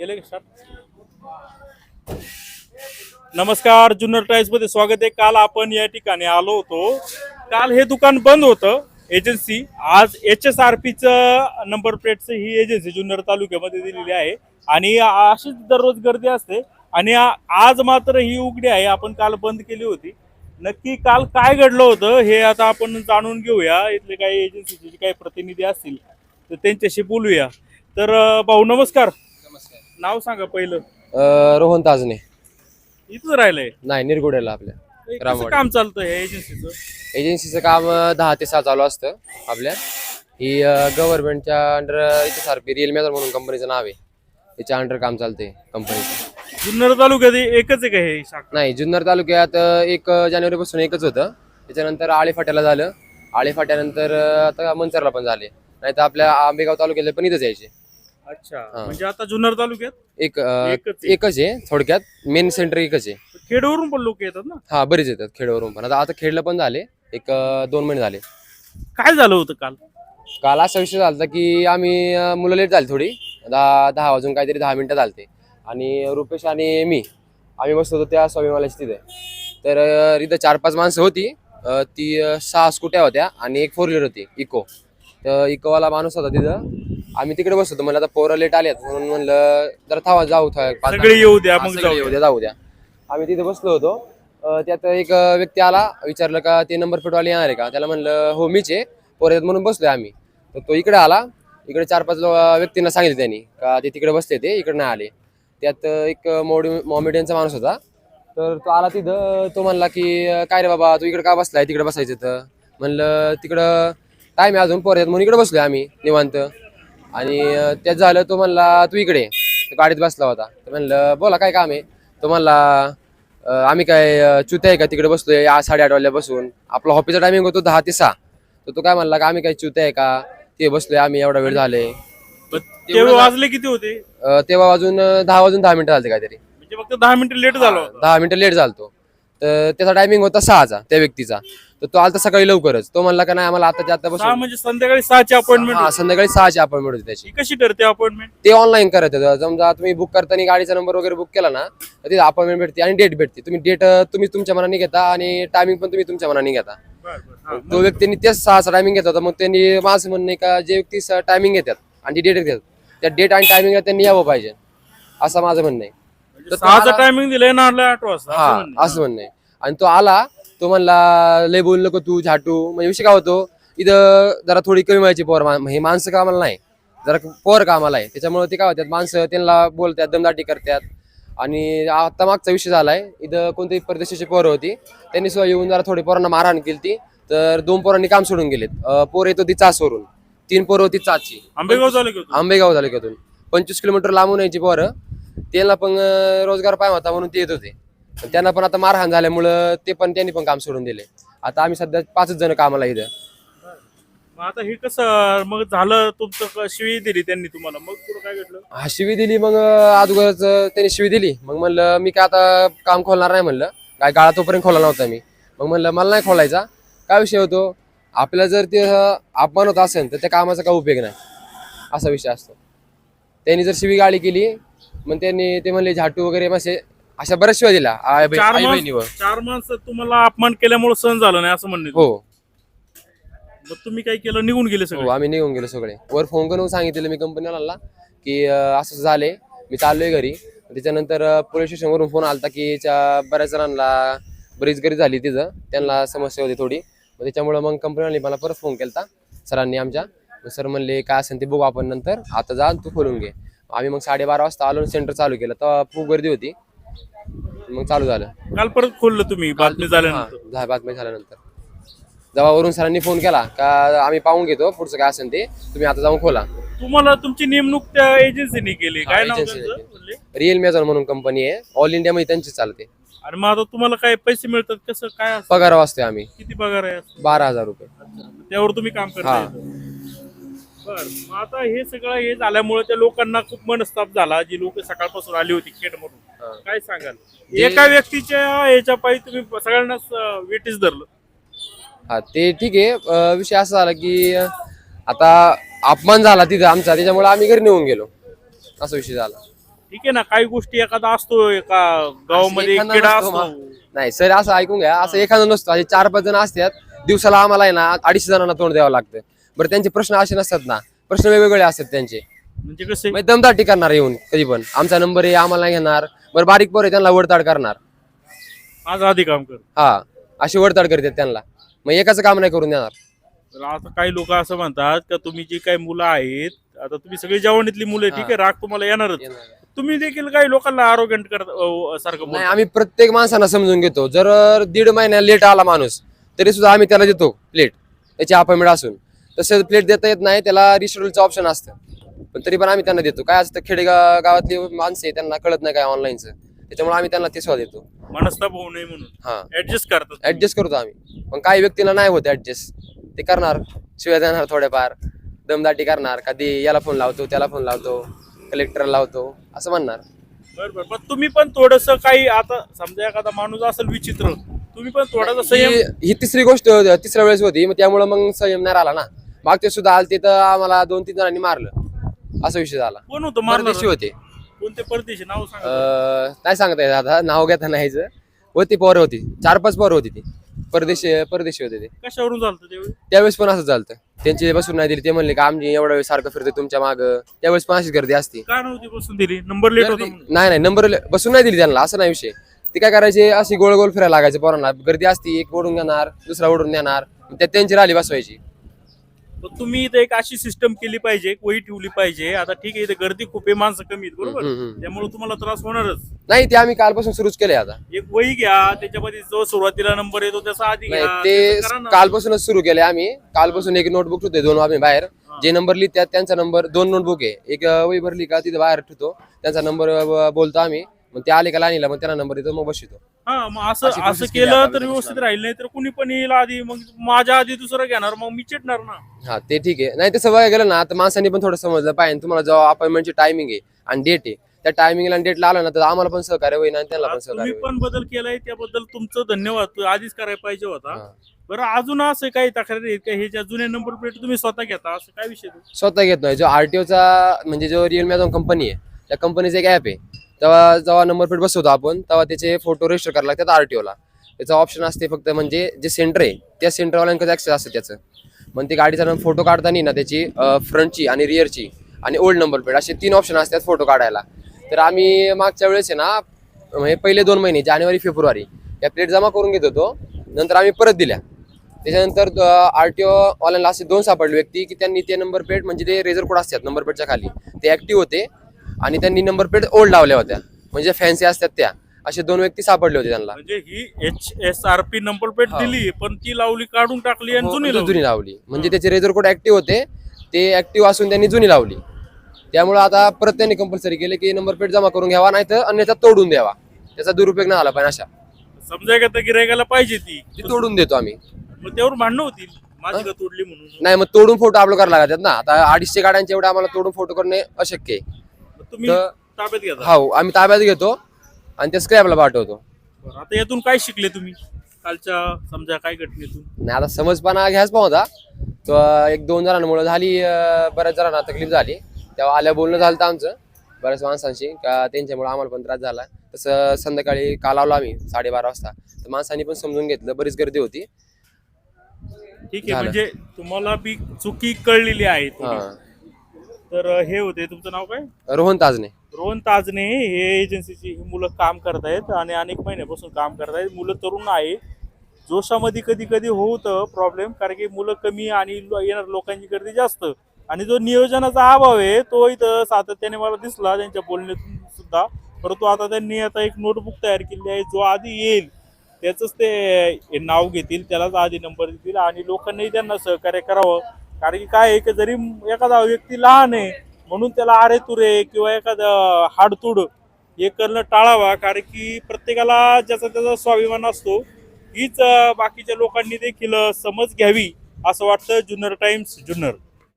केलं सर नमस्कार जुन्नर टाइम्समध्ये स्वागत आहे. काल आपण या ठिकाणी आलो होतो. काल हे दुकान बंद होतं एजन्सी आज एच एस आर पीचं नंबर प्लेटचं ही एजन्सी जुन्नर तालुक्यामध्ये दिलेली आहे. आणि अशीच दररोज गर्दी असते. आणि आज मात्र ही उघडी आहे. आपण काल बंद केली होती. नक्की काल काय घडलं होतं हे आता आपण जाणून घेऊया. इथले काही एजन्सीचे जे काही प्रतिनिधी असतील तर त्यांच्याशी बोलूया. तर भाऊ नमस्कार. नाव सांगा पहिलं. अ, रोहन ताजने. इथंच राहिलंय? नाही निरगुड्याला आपल्या. कसं रामवाडी. काम चालतं एजन्सीचं एजन्सीचं काम अ, दहा ते सहा चालू असतं आपल्या. ही गव्हर्नमेंटच्या अंडर इथे सारखी रिअल मेजर म्हणून कंपनीचं नाव आहे. त्याच्या अंडर काम चालते कंपनीचं जुन्नर तालुक्यात एकच आहे का हे शाखा? नाही जुन्नर तालुक्यात अ, एक जानेवारीपासून एकच होतं. त्याच्यानंतर आळेफाट्याला झालं. आळेफाट्यानंतर अ, आता मंचरला पण झाले. नाही तर आपल्या आंबेगाव तालुक्याला पण इथंच यायचे. अच्छा. हा. म्हणजे आता जुन्नर तालुक्यात? एक अ, एकच आहे. एकच आहे थोडक्यात. मेन सेंटर एकच आहे. खेडवरून पण लोक येतात ना? हा बरेच येतात खेडवरून पण. आता आता खेडलं पण झाले. एक अ, दोन महिने झाले. काय झालं होतं काल? काल असा विषय झाला की आम्ही अं, मुलं लेट झाली थोडी. दहा दहा वाजून काहीतरी दहा मिनिटं झालते. आणि रुपेश आणि मी आम्ही बसलो होतो त्या स्वामीमालाची तिथे. तर अं, तिथं चार पाच माणसं होती. अं, ती अं, सहा स्कूट्या होत्या आणि एक फोर व्हीलर होती इको तर इकोवाला माणूस होता तिथं. आम्ही तिकडे बसलो होतो. म्हणलं आता पोरं लेट आल्यात म्हणून म्हणलं जरा थांबा जाऊ था- पाच- सगळे येऊ द्या हा, मग सगळे जाऊ येऊ द्या. जाऊ द्या. आम्ही तिथे बसलो होतो. अं, त्यात एक व्यक्ती आला विचारलं का ते नंबर प्लेटवाले येणार आहे का? त्याला म्हणलं हो मीच आहे. पोरं आहेत म्हणून बसलोय आम्ही. तर तो इकडे आला. इकडे चार पाच लो- व्यक्तींना सांगितलं त्यांनी का ते तिकडे बसले ते इकडे नाही आले. त्यात एक मोडी मॉमेडियनचा माणूस होता. तर तो आला तिथं तो म्हणला की अं, काय रे बाबा तू इकडे का बसलाय? तिकडे बसायचं तर. म्हणलं तिकडं टाईम आहे अजून पोरं आहेत म्हणून इकडे बसलोय आम्ही निवांत. आणि त्यात झालं तो म्हणला तू इकडे. तो गाडीत बसला होता. तर म्हणलं बोला काय काम आहे? तो म्हणला आम्ही काय चुते आहे का? तिकडे बसलोय आ- साडेआठ वाजल्या बसून. आपला ऑफिसचा टायमिंग होतो दहा ते सहा. तर तो काय म्हणला का आम्ही काय चुते आहे का? ते बसलोय आम्ही एवढा वेळ झाले. ते वाजले किती होते? तेव्हा वाजून दहा वाजून दहा मिनिटं झाले काहीतरी. म्हणजे फक्त दहा मिनिटं लेट झालं होतं. दहा मिनिटं लेट झालतो. तर त्याचा टायमिंग होता सहाचा त्या व्यक्तीचा. तर तो आलता सकाळी लवकरच. तो म्हणला का नाही आम्हाला आता आता सहा बसून म्हणजे संध्याकाळी सहाची अपॉइंटमेंट हा, संध्याकाळी सहाची अपॉइंटमेंट होती त्याची. कशी ठरते अपॉइंटमेंट ते ऑनलाईन करत होतं. समजा तुम्ही बुक करताना गाडीचा नंबर वगैरे बुक केला ना तर तिथे अपॉइंटमेंट भेटते आणि डेट भेटते. तुम्ही डेट तुम्ही तुमच्या मनाने घेता आणि टायमिंग पण तुम्ही तुमच्या मनाने घेता. तो व्यक्तींनी तेच सहाचा टायमिंग घेत होता. मग त्यांनी माझं म्हणणं आहे का जे व्यक्ती टायमिंग घेतात आणि डेट घेतात त्या डेट आणि टायमिंग त्यांनी यावं पाहिजे. असं माझं म्हणणं आहे. तर तो सहाचा आला- टायमिंग दिलाय ना आठ वाजता असं हा म्हणणं. असं म्हणणं आहे. आणि तो आला तो म्हणला लय बोल नको तू झाटू. म्हणजे विषय काय होतो इथं जरा थोडी कमी व्हायची पोर हे माणसं कामाला नाही. जरा पोर कामाला आहे. त्याच्यामुळे ते काय होतात माणसं त्यांना बोलतात दमदाटी करतात. आणि आता मागचा विषय झालाय इथं कोणती परदेशाची पोरं होती त्यांनी सुद्धा येऊन जरा थोडी पोरांना मारहाण केली तर दोन पोरांनी काम सोडून गेलेत. पोर येतो ती चासवरून. तीन पोरं होती चाची. आंबेगाव झालं की आंबेगाव तालुक्यातून पंचवीस किलोमीटर लांबून यायची पोरं. त्यांना पण रोजगार पाय होता म्हणून ते येत होते. त्यांना पण आता मारहाण झाल्यामुळं ते पण त्यांनी पण काम सोडून दिले. आता आम्ही सध्या पाचच जण कामाला इथं. मग आता हे कसं मग झालं तुमचं क- शिवी दिली त्यांनी तुम्हाला. मग पुढे काय घडलं? हा शिवी दिली मग अगोदरच त्यांनी शिवी दिली. मग म्हणलं मी काय आता काम खोलणार नाही म्हणलं. काय गाळा तोपर्यंत खोला नव्हता मी. मग म्हणलं मला नाही खोलायचा. काय विषय होतो? आपल्याला जर ते अं, अपमान होत असेल तर त्या कामाचा काय उपयोग नाही. असा विषय असतो. त्यांनी जर शिवी गाळी केली मग त्यांनी ते म्हणले झाटू वगैरे असे अशा बऱ्याच शिवाय आई बही- चार आई माणसं बहिणीवर. चार माणसं तुम्हाला अपमान केल्यामुळे सहन झालं नाही असं म्हणणे हो. मग तुम्ही काय केलं? निघून गेले हो सगळे आम्ही निघून गेलो सगळे. वर फोन करून सांगितलेलं मी कंपनीला की अं, असं असं झाले मी चाललोय घरी. त्याच्यानंतर पोलीस स्टेशनवरून फोन आलता की च्या बऱ्याच जणांना बरीच गरी झाली तिथं. त्यांना समस्या होती थोडी. मग त्याच्यामुळं मग कंपनीवाले मला परत फोन केलता सरांनी आमच्या. सर म्हणले काय असेल ते बघू आपण नंतर. आता जा तू खोलून घे. आम्ही मग साडेबारा वाजता आलो सेंटर चालू केलं. तेव्हा खूप गर्दी होती. मग चालू झालं काल परत खोललं तुम्ही बातमी झाल्यानंतर हा, झा- बातमी झाल्यानंतर जेव्हा वरून सरांनी फोन केला का आम्ही पाहून घेतो पुढचं काय असेल ते तुम्ही आता जाऊन खोला तुम्हाला तुमची नेमणूक त्या एजन्सीने केली काय नाव agency ने त्यांचं? केली. म्हणले? रिअल मेजर म्हणून कंपनी आहे ऑल इंडियामध्ये त्यांची चालते आणि मग आता तुम्हाला काय पैसे मिळतात कसं काय असतं? पगार वाजतोय आम्ही किती पगार आहे? बारा हजार रुपये त्यावर तुम्ही काम करता. बर. मग आता हे सगळं हे झाल्यामुळे त्या लोकांना खूप मनस्ताप झाला जी लोक सकाळपासून आली होती खेड हा. म्हणून काय सांगाल? जे- एका व्यक्तीच्या याच्या पायी तुम्ही सगळ्यांनाच वेटीस धरलं. हा ते ठीक आहे. अं, विषय असा झाला की अं, आता अपमान झाला तिथं आमचा त्याच्यामुळे आम्ही घरी निघून गेलो. असा विषय झाला. ठीक आहे ना काही गोष्टी एखादा असतो एका गावामध्ये एखादा किडा नसतो असतो. नाही सर असं ऐकून घ्या. असं एखादं नसतं. असे चार पाच जण असतात दिवसाला आम्हाला आहे ना अडीचशे जणांना तोंड द्यावं लागतं. बरं त्यांचे प्रश्न असे नसतात ना. प्रश्न वेगवेगळे असतात त्यांचे. म्हणजे कसे मग दमदाटी करणार येऊन कधी पण. आमचा नंबर आहे आम्हाला नाही घेणार. बरं बारीक पोर आहे त्यांना वडताड करणार. आज आधी काम कर. हा अशी वडताड करतात त्यांना. मग एकाचं काम नाही करून देणार. तर आता काही लोक असं म्हणतात का तुम्ही जी काही मुलं आहेत आता तुम्ही सगळी जवानीतली मुलं आहे, ठीक आहे राग तुम्हाला येणारच. तुम्ही देखील काही लोकांना आरोग्य करत सारखं नाही बोलता. आम्ही प्रत्येक माणसांना समजून घेतो. जर दीड महिन्या लेट आला माणूस तरी सुद्धा आम्ही त्याला देतो प्लेट त्याची अपॉइंटमेंट असून. तसं प्लेट देता येत नाही त्याला रिशेड्यूलचं ऑप्शन असतं. पण तरी पण आम्ही त्यांना देतो. काय असतं खेडेगाव गावातली माणसं आहे त्यांना कळत नाही काय ऑनलाईनचं त्याच्यामुळे आम्ही त्यांना ते सुद्धा देतो. मनस्ताप होऊ नये म्हणून. हा. ऍडजस्ट करतात. ऍडजस्ट करतो आम्ही. पण काही व्यक्तीला नाही होत ऍडजस्ट ते करणार. शिवाय देणार थोडेफार दमदाटी करणार. कधी याला फोन लावतो त्याला फोन लावतो. कलेक्टरला लावतो. असं म्हणणार. बरं बरं. पण तुम्ही पण थोडस काही आता समजा एखादा माणूस असेल विचित्र तुम्ही पण थोडासा संयम ही ही तिसरी गोष्ट तिसऱ्या वेळेस होती. मग त्यामुळे मग संयम नाही राहिला ना. मागचे सुद्धा आलते तर आम्हाला दोन तीन जणांनी मारलं. असा विषय झाला. कोण होतं परदेशी होते. कोणते परदेशी? नाव सांगा. अं, नाही सांगता येत आता. नाव घेता नाहीच होती पोरं होती. चार पाच पोरं होती ती. परदेशी परदेशी होते ते. कशावरून झालं त्यावेळी त्यावेळेस पण असं चालतं त्यांचे बसून नाही दिली. ते म्हणले का आमची एवढा वेळ सारखं फिरते तुमच्या माग. त्यावेळेस पण अशीच गर्दी असते. का नव्हती बसून दिली? नंबर लेट होता गर्दी- म्हणून. नाही नाही. नंबर बसून नाही दिली त्यांना. असं नाही विषय. ते काय करायचे? अशी गोल गोल फिरायला लागायचे पोरांना. गर्दी असती. एक ओढून घेणार दुसरा ओढून देणार त्यात त्यांची राली बसवायची. पण तुम्ही इथे एक अशी सिस्टम केली पाहिजे एक वही ठेवली पाहिजे. आता ठीक आहे इथे गर्दी खूप आहे माणसं कमी आहेत बरोबर? हम्म, हम्म. त्यामुळे तुम्हाला त्रास होणारच. नाही ते आम्ही कालपासून सुरूच केले आता. एक वही घ्या त्याच्यामध्ये जो सुरुवातीला नंबर येतो त्याचा आधी नाही घ्या. ते तसं करा ना. कालपासूनच सुरू केले आम्ही. कालपासून एक नोटबुक ठेवतोय दोन आम्ही बाहेर. जे नंबर लिहितात त्यांचा नंबर दोन नोटबुक आहे. एक अं, वही भरली का तिथे बाहेर ठेवतो. त्यांचा नंबर बोलतो आम्ही. मग ते आले का लाईनीला मग त्यांना नंबर देतो मग बसतो. हा मग असं अशी असं process केली केलं आपण तर व्यवस्थित राहील नाही तर कुणी पण येईल आधी मग माझ्या आधी दुसरं घेणार मग मी चिडणार ना. हा ते ठीक आहे. नाही तसं बघायला गेलं ना तर माणसांनी पण थोडं समजलं पाहिजे. तुम्हाला जेव्हा अपॉइंटमेंटची टायमिंग आहे आणि डेट आहे त्या टायमिंगला आणि डेटला आलं ना तर आम्हाला पण सहकार्य होईल आणि त्यांना पण आज तुम्ही सहकार्य होईल. पण बदल केलाय त्याबद्दल तुमचं धन्यवाद. तो आधीच करायला पाहिजे होता. हा. बरं अजून असं काही तक्रारी आहेत का? हे ज्या जुने नंबर प्लेट तुम्ही स्वतः घेता असं काय विषय तो? स्वतः घेत नाही. जो आरटीओचा म्हणजे जो रिअलमी अजून कंपनी आहे त्या कंपनीचं एक ॲप आहे. तेव्हा जेव्हा नंबर प्लेट बसवतो आपण तेव्हा त्याचे फोटो रजिस्टर करायला लागतात आरटीओला त्याचा ऑप्शन असते फक्त म्हणजे जे सेंटर आहे त्या सेंटरवाल्यांकडे ॲक्सेस असतं त्याचं. मग ते गाडीचा फोटो काढताना ना त्याची फ्रंटची आणि रिअरची आणि ओल्ड नंबर प्लेट असे तीन ऑप्शन असतात फोटो काढायला. तर आम्ही मागच्या वेळेस आहे ना म्हणजे पहिले दोन महिने जानेवारी फेब्रुवारी या प्लेट जमा करून घेत होतो. नंतर आम्ही परत दिल्या. त्याच्यानंतर आर टी ओवाल्यांना असे दोन सापडले व्यक्ती की त्यांनी ते नंबर प्लेट म्हणजे ते रेझर कोड असतात नंबर प्लेटच्या खाली. ते ॲक्टिव्ह होते. आणि त्यांनी नंबर प्लेट ओल्ड लावल्या होत्या. म्हणजे फॅन्सी असतात त्या. असे दोन व्यक्ती सापडले होते त्यांना. म्हणजे ही H S R P number plate. दिली पण ती लावली काढून टाकली आणि हो, जुनी म्हणजे लावली. जुनी लावली. म्हणजे त्याचे रेझर कोड ऍक्टिव्ह होते. ते ऍक्टिव्ह असून त्यांनी जुनी लावली. त्यामुळे आता परत त्यांनी कंपल्सरी केले की नंबर प्लेट जमा करून घ्यावा नाही तर अन्यथा तोडून द्यावा. त्याचा दुरुपयोग नाही आला पाहिजे अशा समजा का तर गिरायकाला पाहिजे ती. ती तोडून देतो आम्ही. मग त्यावर भांडणं होतील. माझी का तोडली म्हणून. नाही मग तोडून फोटो अपलोड करायला लागतात ना. आता अडीचशे गाड्यांचे एवढे आम्हाला तोडून फोटो करणे अशक्य आहे. तुम्ही तर- ताब्यात घेता? हो आम्ही ताब्यात घेतो आणि ते स्क्रॅपला पाठवतो. बरं, आता यातून काय शिकले तुम्ही? कालच्या समजा काय घटनेतून? नाही आता समजपणा घ्यायच पाहता तो एक दोन जणांमुळे झाली अं, बऱ्याच जणांना तकलीफ झाली. तेव्हा आल्या बोलणं झालं होतं आमचं बऱ्याच माणसांशी. का त्यांच्यामुळे आम्हाला पण त्रास झाला. तसं संध्याकाळी काल आलो आम्ही साडेबारा वाजता. तर माणसांनी पण समजून घेतलं बरीच गर्दी होती. ठीक आहे झालं. म्हणजे तुम्हाला बी चुकी कळलेली आहे. हा. तर हे होते. तुमचं नाव काय? रोहन ताजने. रोहन ताजने हे एजन्सीची ही मुलं काम करतायत आणि अनेक महिन्यापासून काम करतायत. मुलं तरुण आहे. जोशामध्ये कधी कधी होतं प्रॉब्लेम कारण की मुलं कमी आणि येणार लोकांची गर्दी जास्त. आणि जो नियोजनाचा अभाव आहे तो इथं सातत्याने मला दिसला त्यांच्या बोलण्यातून सुद्धा. परंतु आता त्यांनी आता एक नोटबुक तयार केली आहे. जो आधी येईल त्याचंच ते नाव घेतील त्यालाच आधी नंबर देतील आणि लोकांनाही त्यांना सहकार्य करावं. कारण की काय आहे की जरी एखादा व्यक्ती लहान आहे म्हणून त्याला आरे तुरे किंवा एखादं हाडतुड हे करणं टाळावा. कारण की प्रत्येकाला ज्याचा त्याचा स्वाभिमान असतो. हीच बाकीच्या लोकांनी देखील समज घ्यावी असं वाटतं जुन्नर टाइम्स जुन्नर.